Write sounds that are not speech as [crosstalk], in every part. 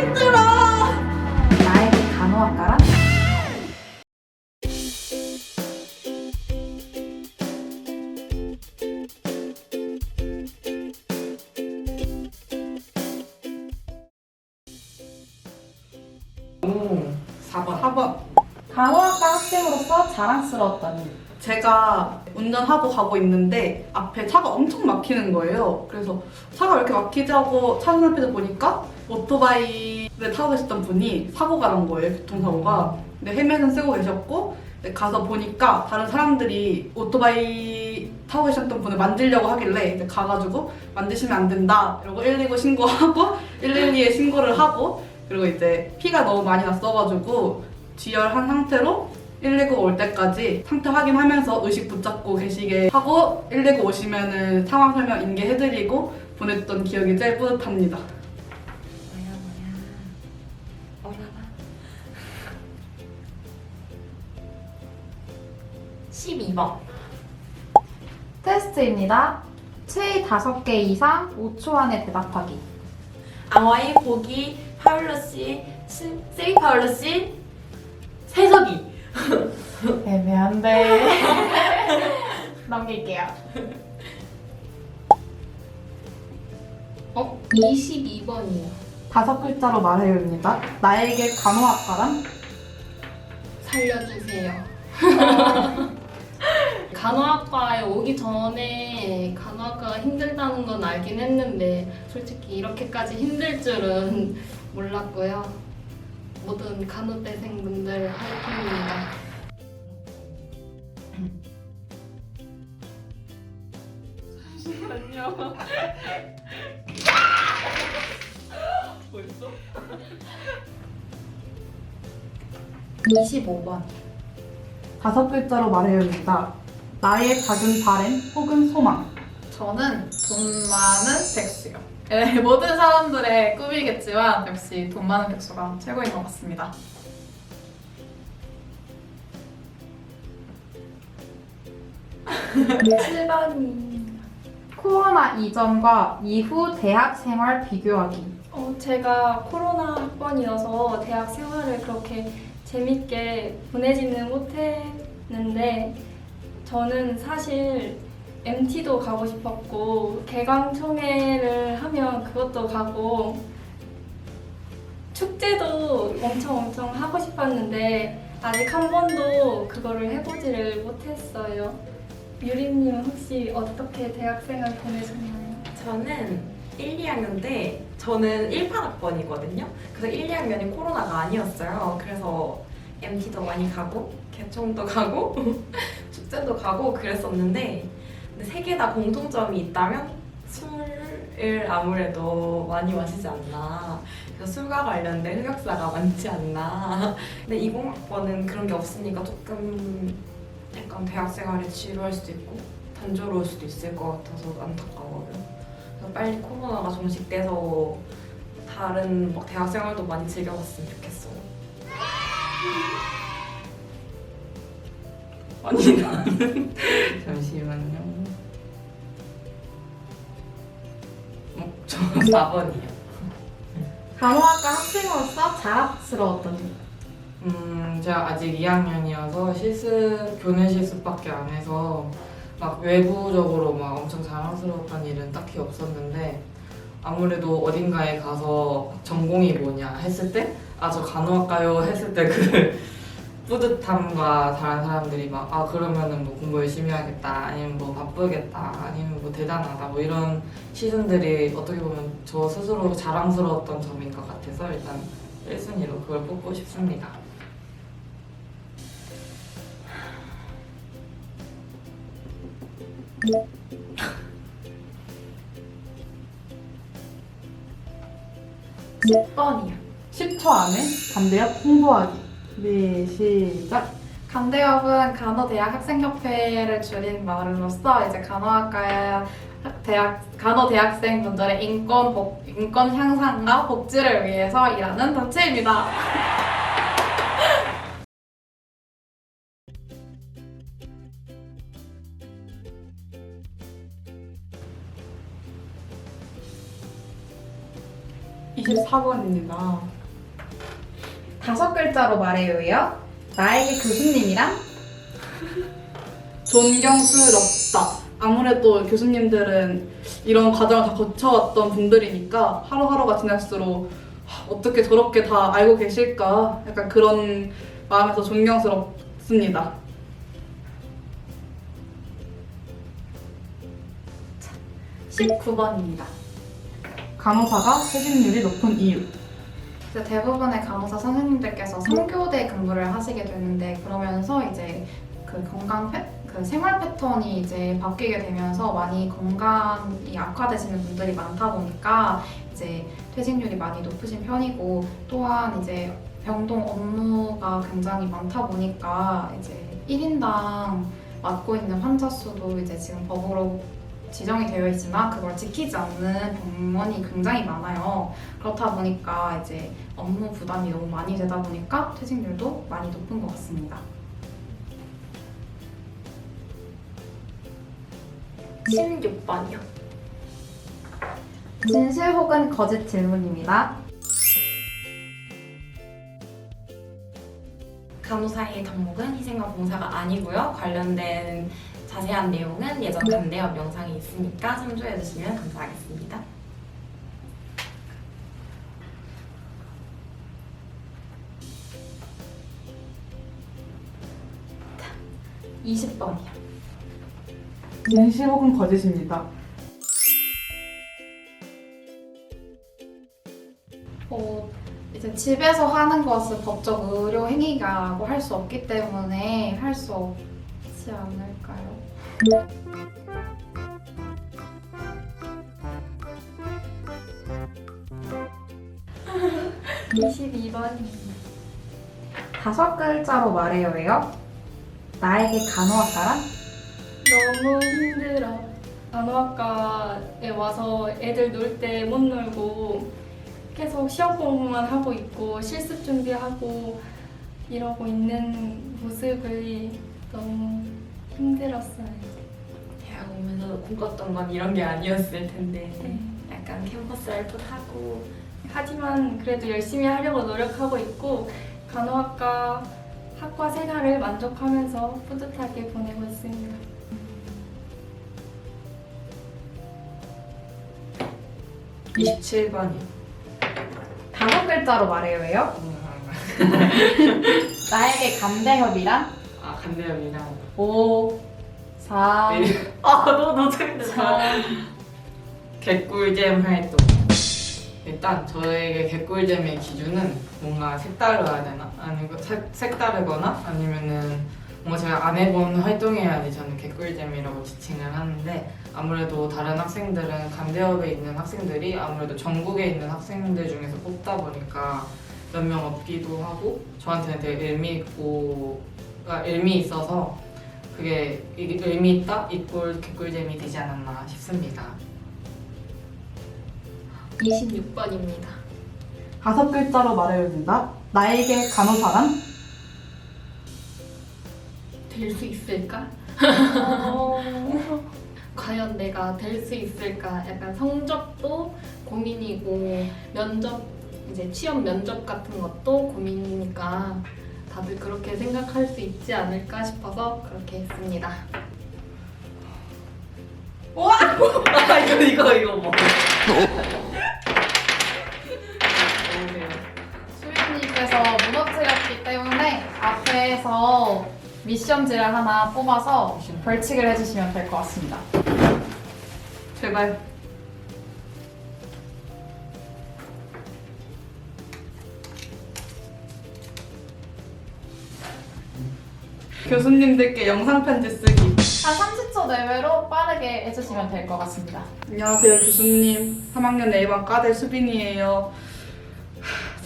힘들어. 나에게 간호학과란? 오, 4번. 4번. 간호학과 학생으로서 자랑스러웠던 일. 제가 운전하고 가고 있는데 앞에 차가 엄청 막히는 거예요. 그래서 차가 왜 이렇게 막히지 하고 차선 앞에서 보니까 오토바이를 타고 계셨던 분이 사고가 난 거예요. 교통사고가. 근데 헬멧은 쓰고 계셨고 가서 보니까 다른 사람들이 오토바이 타고 계셨던 분을 만지려고 하길래 이제 가가지고 만지시면 안 된다 이러고 119 신고하고 [laughs] 112에 신고를 하고 그리고 이제 피가 너무 많이 났어가지고 지혈한 상태로 119 올 때까지 상태 확인하면서 의식 붙잡고 계시게 하고 119 오시면은 상황 설명 인계해드리고 보냈던 기억이 제일 뿌듯합니다. 뭐야, 뭐야. 어라라. 12번. 테스트입니다. 최 5개 이상 5초 안에 대답하기. 아와이, 보기, 파울러시, 쓰리 파울러시, 세석이. 애매한데. [laughs] 넘길게요. 어? 22번이요. 다섯 글자로 말해요입니다. 나에게 간호학과란? 살려주세요. [laughs] 간호학과에 오기 전에 간호학과가 힘들다는 건 알긴 했는데 솔직히 이렇게까지 힘들 줄은 몰랐고요. 모든 간호대생분들 화이팅입니다. 잠시만요. 벌써? 25번. 다섯 글자로 말해요입니다. 나의 작은 바램 혹은 소망. 저는 돈 많은 백수요. 네, [laughs] 모든 사람들의 꿈이겠지만 역시 돈 많은 백수가 최고인 것 같습니다. 칠번이 코로나 이전과 이후 대학 생활 비교하기. 어, 제가 코로나 학번이어서 대학 생활을 그렇게 재밌게 보내지는 못했는데 저는 사실 MT도 가고 싶었고 개강총회를 하면 그것도 가고 축제도 엄청 엄청 하고 싶었는데 아직 한 번도 그거를 해보지를 못했어요. 유리님 혹시 어떻게 대학생활 보내셨나요? 저는 1, 2학년 때 저는 18학번이거든요. 그래서 1, 2학년이 코로나가 아니었어요. 그래서 MT도 많이 가고 개총도 가고 [laughs] 축제도 가고 그랬었는데 근데 세 개 다 공통점이 있다면 술을 아무래도 많이 마시지 않나. 그래서 술과 관련된 흑역사가 많지 않나. 근데 20학번은 그런 게 없으니까 조금 약간 대학 생활이 지루할 수도 있고 단조로울 수도 있을 것 같아서 안타까워요. 그래서 빨리 코로나가 종식돼서 다른 막 대학 생활도 많이 즐겨봤으면 좋겠어요. 아니 나는 [laughs] 잠시만요. 4번이요. 간호학과 학생으로서 자랑스러웠던 일. 음, 제가 아직 2학년이어서 실습, 교내 실습밖에 안 해서 막 외부적으로 막 엄청 자랑스러웠던 일은 딱히 없었는데 아무래도 어딘가에 가서 전공이 뭐냐 했을 때 아 저 간호학과요 했을 때 그 뿌듯함과 다른 사람들이 막 아 그러면은 뭐 공부 열심히 하겠다 아니면 뭐 바쁘겠다 아니면 뭐 대단하다 뭐 이런 시선들이 어떻게 보면 저 스스로 자랑스러웠던 점인 것 같아서 일단 1순위로 그걸 뽑고 싶습니다. 십 10번이요. 10초 안에 반대역 홍보하기. 네, 시작. 간대협은 간호대학 학생협회를 줄인 말로써 이제 간호학과 대학 간호 대학생 분들의 인권 복, 인권 향상과 복지를 위해서 일하는 단체입니다. 24번입니다. 다섯 글자로 말해요요. 나에게 교수님이란? 존경스럽다. 아무래도 교수님들은 이런 과정을 다 거쳐왔던 분들이니까 하루하루가 지날수록 하, 어떻게 저렇게 다 알고 계실까? 약간 그런 마음에서 존경스럽습니다. 19번입니다. 간호사가 퇴직률이 높은 이유. 이제 대부분의 간호사 선생님들께서 3교대 근무를 하시게 되는데 그러면서 이제 그 건강 패, 그 생활 패턴이 이제 바뀌게 되면서 많이 건강이 악화되시는 분들이 많다 보니까 이제 퇴직률이 많이 높으신 편이고 또한 이제 병동 업무가 굉장히 많다 보니까 이제 1인당 맡고 있는 환자 수도 이제 지금 법으로 지정이 되어 있지만 그걸 지키지 않는 병원이 굉장히 많아요. 그렇다 보니까 이제 업무 부담이 너무 많이 되다 보니까 퇴직률도 많이 높은 것 같습니다. 16번이요. 진실 혹은 거짓 질문입니다. 간호사의 덕목은 희생과 봉사가 아니고요. 관련된 자세한 내용은 예전 간대업 영상이 있으니까 참조해 주시면 감사하겠습니다. 이십 번이요 진실 혹은 거짓입니다. 어, 이제 집에서 하는 것은 법적 의료 행위라고 할 수 없기 때문에 할 수 없지 않을까요? [laughs] 이십이 번입니다 다섯 글자로 말해요요. 나에게 간호학과란? 너무 힘들어. 간호학과에 와서 애들 놀 때 못 놀고 계속 시험 공부만 하고 있고 실습 준비하고 이러고 있는 모습이 너무 힘들었어요. 대학 오면서 꿈꿨던 건 이런 게 아니었을 텐데 네. 약간 캠퍼스 라이프 하고 하지만 그래도 열심히 하려고 노력하고 있고 간호학과 학과 생활을 만족하면서 뿌듯하게 보내고 있습니다. 이십칠 번이요. 다섯 글자로 말해요요. [laughs] 나에게 감대협이란? 아 간대역이랑 5, 4, 아너너 재밌다. 개꿀잼 활동. 일단 저에게 개꿀잼의 기준은 뭔가 색다르야 되나? 아니면 색, 색다르거나 아니면은 뭔가 제가 안 해본 활동해야지 저는 개꿀잼이라고 지칭을 하는데 아무래도 다른 학생들은 간대업에 있는 학생들이 아무래도 전국에 있는 학생들 중에서 뽑다 보니까 몇 명 없기도 하고 저한테는 되게 의미 있고 가 의미 있어서 그게 의미 있다 이꼴 개꿀잼이 되지 않았나 싶습니다. 26번입니다. 다섯 글자로 말해야 된다. 나에게 간호사란? 될 수 있을까? [laughs] 과연 내가 될 수 있을까? 약간 성적도 고민이고 면접 이제 취업 면접 같은 것도 고민이니까 다들 그렇게 생각할 수 있지 않을까 싶어서 그렇게 했습니다. 아 [laughs] 이거 이거 이거 뭐? 수빈님께서 무너뜨렸기 때문에 앞에서 미션지를 하나 뽑아서 벌칙을 해주시면 될 것 같습니다. 제발. 교수님들께 영상 편지 쓰기. 한 30초 내외로 빠르게 해주시면 될 것 같습니다. 안녕하세요, 교수님. 3학년 A반 과대 수빈이에요.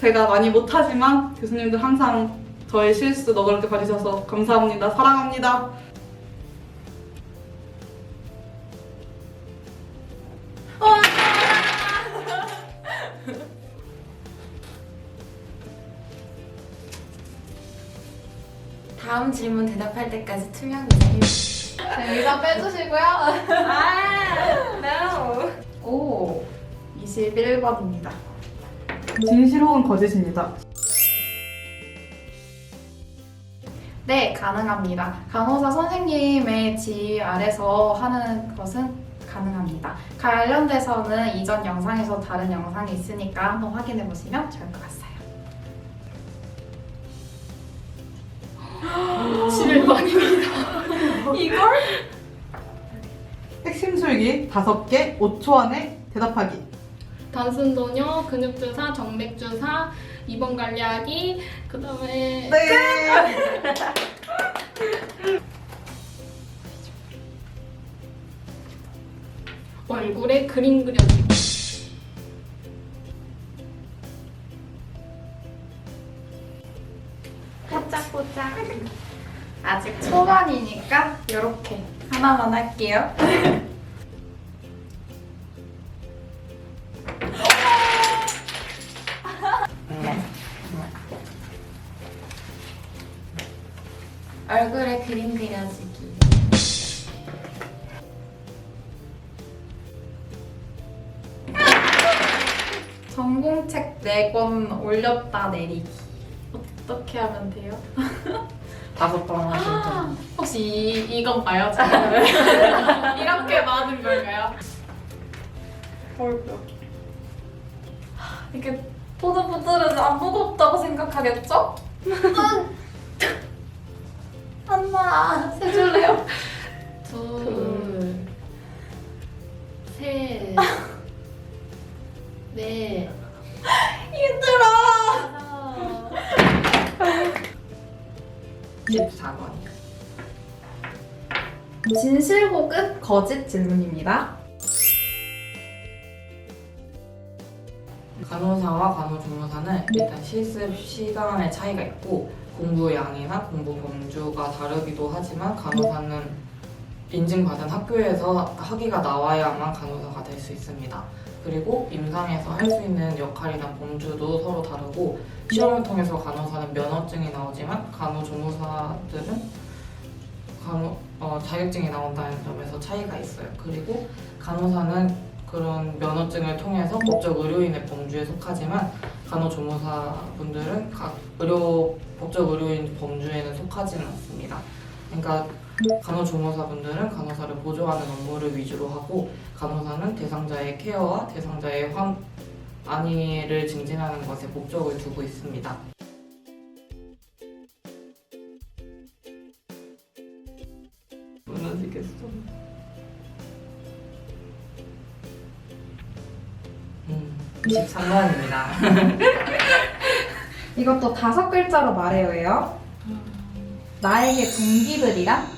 제가 많이 못하지만 교수님들 항상 저의 실수 너그럽게 봐주셔서 감사합니다. 사랑합니다. 다음 질문 대답할 때까지 투명 기자님. 네, 의자 빼주시고요. 아, no. 오, 21번입니다. 진실 혹은 거짓입니다. 네, 가능합니다. 간호사 선생님의 지휘 아래서 하는 것은 가능합니다. 관련돼서는 이전 영상에서 다른 영상이 있으니까 한번 확인해 보시면 좋을 것 같아요. 11번입니다. 이걸? 핵심 술기 5개 5초 안에 대답하기. 단순 도뇨, 근육 주사, 정맥 주사, 입원 관리하기, 그다음에 네. 얼굴에 그림 그려주기. 뽀짝뽀짝. 아직 초반이니까 이렇게 하나만 할게요. [laughs] 얼굴에 그림 그려주기. 전공책 4권 올렸다 내리기. 어떻게 하면 돼요? [laughs] 다섯 번 하신 아, 적. 아, 혹시 이, 이건가요? [laughs] 이렇게 많은 걸까요? 뭘요? 이렇게 보는 분들은 안 무겁다고 생각하겠죠? [laughs] 한나 세줄래요? 둘, 셋, [laughs] 넷. 이게 24번이요. 진실 고급 거짓 질문입니다. 간호사와 간호조무사는 일단 실습 시간의 차이가 있고 공부 양이나 공부 범주가 다르기도 하지만 간호사는 인증받은 학교에서 학위가 나와야만 간호사가 될 수 있습니다. 그리고 임상에서 할 수 있는 역할이나 범주도 서로 다르고 시험을 통해서 간호사는 면허증이 나오지만 간호조무사들은 간호, 어, 자격증이 나온다는 점에서 차이가 있어요. 그리고 간호사는 그런 면허증을 통해서 법적 의료인의 범주에 속하지만 간호조무사분들은 각 의료 법적 의료인 범주에는 속하지는 않습니다. 그러니까 간호조무사분들은 간호사를 보조하는 업무를 위주로 하고 간호사는 대상자의 케어와 대상자의 환 안위를 증진하는 것에 목적을 두고 있습니다. 무너지겠어. 음, 23번입니다. 이것도 다섯 글자로 말해요. 해요. 나에게 동기들이란?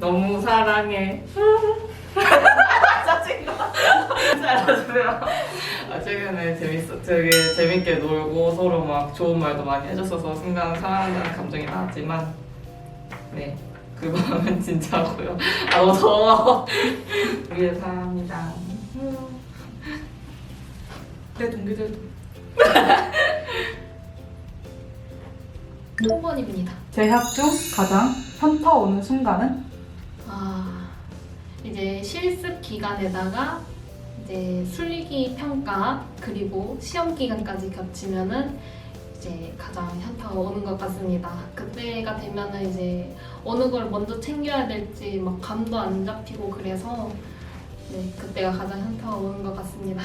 너무 사랑해. [laughs] 짜증나. 잘하세요. 아, 최근에 재밌어, 되게 재밌게 놀고 서로 막 좋은 말도 많이 해줬어서 순간 사랑한다는 감정이 나왔지만, 네. 그 마음은 [laughs] 진짜고요. 아, 너무 더워. 위에 사랑합니다. 내 동기들도 3번입니다. 재학 중 가장 현타 오는 순간은 아, 이제 실습 기간에다가 이제 술기 평가 그리고 시험 기간까지 겹치면은 이제 가장 현타가 오는 것 같습니다. 그때가 되면은 이제 어느 걸 먼저 챙겨야 될지 막 감도 안 잡히고 그래서 네, 그때가 가장 현타가 오는 것 같습니다.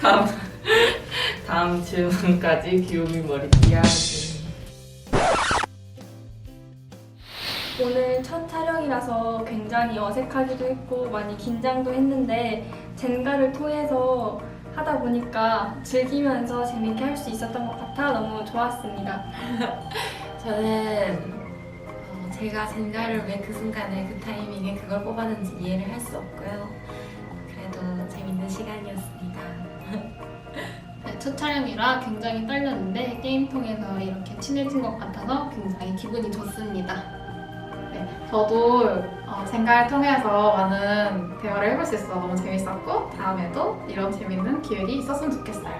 다음, 다음 질문까지 귀요미 머리띠 하기. 오늘 첫 촬영이라서 굉장히 어색하기도 했고 많이 긴장도 했는데 젠가를 통해서 하다 보니까 즐기면서 재밌게 할 수 있었던 것 같아 너무 좋았습니다. [laughs] 저는 어, 제가 젠가를 왜 그 순간에 그 타이밍에 그걸 뽑았는지 이해를 할 수 없고요. 그래도 재밌는 시간이었습니다. 네, 첫 촬영이라 굉장히 떨렸는데 게임 통해서 이렇게 친해진 것 같아서 굉장히 기분이 좋습니다. 저도 어, 젠가를 통해서 많은 대화를 해볼 수 있어서 너무 재밌었고 다음에도 이런 재밌는 기회가 있었으면 좋겠어요.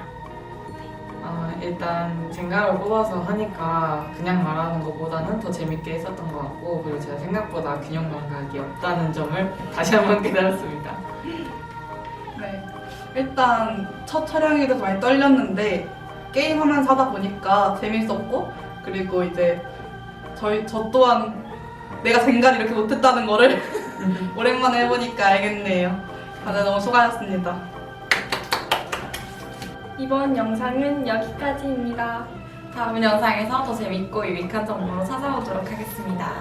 아, 아, 일단 젠가를 뽑아서 하니까 그냥 말하는 것보다는 더 재밌게 했었던 것 같고 그리고 제가 생각보다 균형 감각이 없다는 점을 [laughs] 다시 한번 깨달았습니다. 네. 일단 첫 촬영이라서 많이 떨렸는데 게임하면서 하다 보니까 재밌었고 그리고 이제 저희 저 또한 내가 젠가를 이렇게 못했다는 거를 [laughs] 오랜만에 해보니까 알겠네요. 다들 너무 수고하셨습니다. 이번 영상은 여기까지입니다. 다음 영상에서 더 재밌고 유익한 정보로 찾아오도록 하겠습니다.